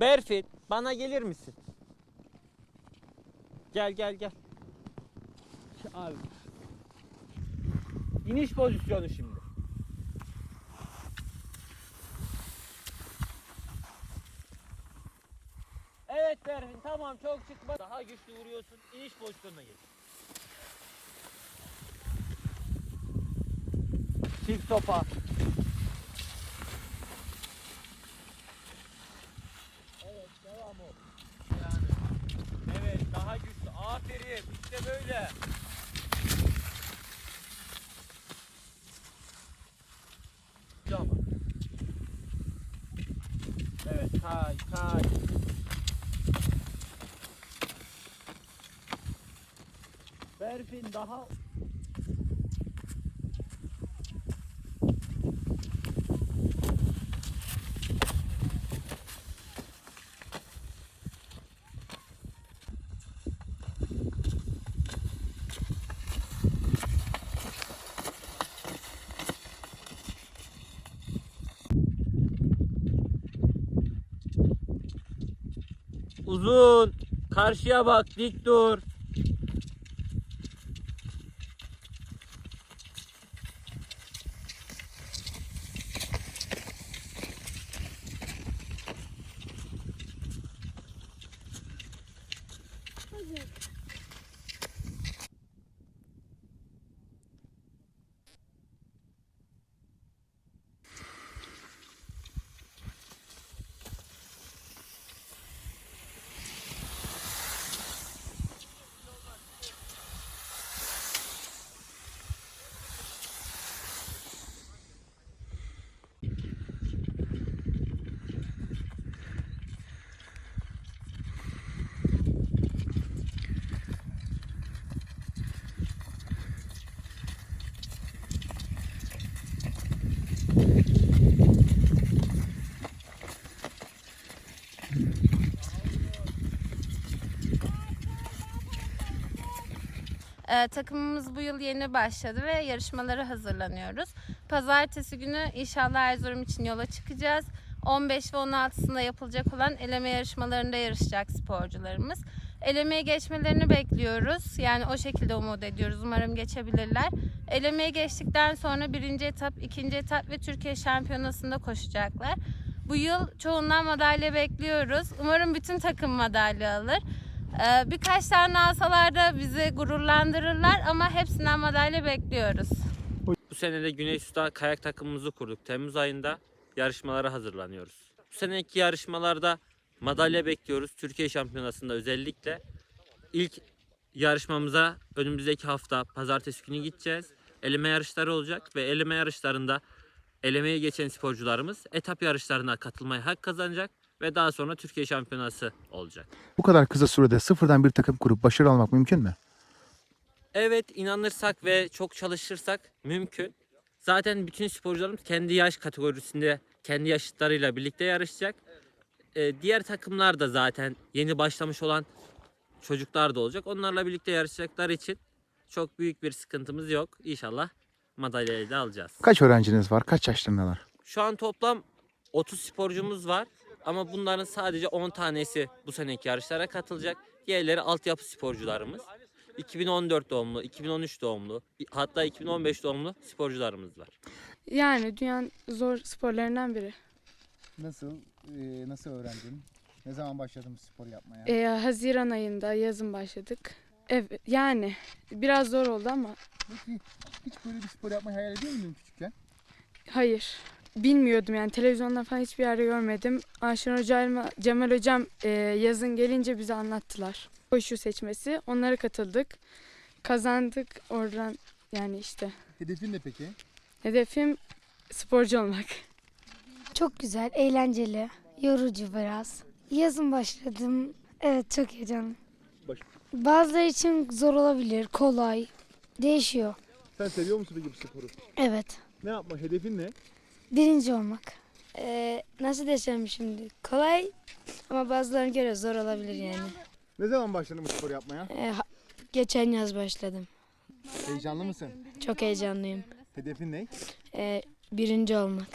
Berfin bana gelir misin? Gel gel gel. Abi. İniş pozisyonu şimdi. Evet Berfin tamam çok çıkma. Daha güçlü vuruyorsun. İniş pozisyonuna geç. Çift topa. Evet devam ol. Yani. Evet daha güçlü. Aferin. İşte böyle. Ama. Evet kay kay. Berfin daha uzun. Karşıya bak dik dur. Ee, takımımız bu yıl yeni başladı ve yarışmalara hazırlanıyoruz. Pazartesi günü inşallah Erzurum için yola çıkacağız. 15 ve 16'sında yapılacak olan eleme yarışmalarında yarışacak sporcularımız. Elemeye geçmelerini bekliyoruz. Yani o şekilde umut ediyoruz. Umarım geçebilirler. Elemeye geçtikten sonra birinci etap, ikinci etap ve Türkiye şampiyonasında koşacaklar. Bu yıl çoğundan madalya bekliyoruz. Umarım bütün takım madalya alır. Ee, birkaç tane alsalar da bizi gururlandırırlar ama hepsinden madalya bekliyoruz. Bu sene de Güney Su'da kayak takımımızı kurduk. Temmuz ayında yarışmalara hazırlanıyoruz. Bu seneki yarışmalarda madalya bekliyoruz. Türkiye Şampiyonası'nda özellikle. ilk yarışmamıza önümüzdeki hafta pazartesi günü gideceğiz. Eleme yarışları olacak ve eleme yarışlarında elemeye geçen sporcularımız etap yarışlarına katılmaya hak kazanacak ve daha sonra Türkiye Şampiyonası olacak. Bu kadar kısa sürede sıfırdan bir takım kurup başarı almak mümkün mü? Evet inanırsak ve çok çalışırsak mümkün. Zaten bütün sporcularımız kendi yaş kategorisinde kendi yaşıtlarıyla birlikte yarışacak. Ee, diğer takımlar da zaten yeni başlamış olan çocuklar da olacak. Onlarla birlikte yarışacaklar için çok büyük bir sıkıntımız yok. İnşallah madalyayı da alacağız. Kaç öğrenciniz var? Kaç yaşlarındalar? Şu an toplam 30 sporcumuz var. Ama bunların sadece 10 tanesi bu seneki yarışlara katılacak. Diğerleri altyapı sporcularımız. 2014 doğumlu, 2013 doğumlu, hatta 2015 doğumlu sporcularımız var. Yani dünyanın zor sporlarından biri. Nasıl e, nasıl öğrendin? Ne zaman başladın bu spor yapmaya? Ee, Haziran ayında yazın başladık. Evet, yani biraz zor oldu ama hiç böyle bir spor yapmayı hayal ediyor muydun küçükken? hayır. Bilmiyordum yani televizyonda falan hiçbir yerde görmedim. Ayşen Hoca, Cemal Hocam e, yazın gelince bize anlattılar. Koşu seçmesi. Onlara katıldık. Kazandık oradan yani işte. Hedefin ne peki? Hedefim sporcu olmak. Çok güzel, eğlenceli, yorucu biraz. Yazın başladım. Evet çok heyecanlı. Baş- Bazıları için zor olabilir, kolay. Değişiyor. Sen seviyor musun peki bu sporu? Evet. Ne yapma? Hedefin ne? Birinci olmak. Ee, nasıl desem şimdi? Kolay ama bazılarına göre zor olabilir yani. Ne zaman başladın bu spor yapmaya? Ee, ha- geçen yaz başladım. Heyecanlı mısın? Çok heyecanlıyım. Hedefin ne? Ee, birinci olmak.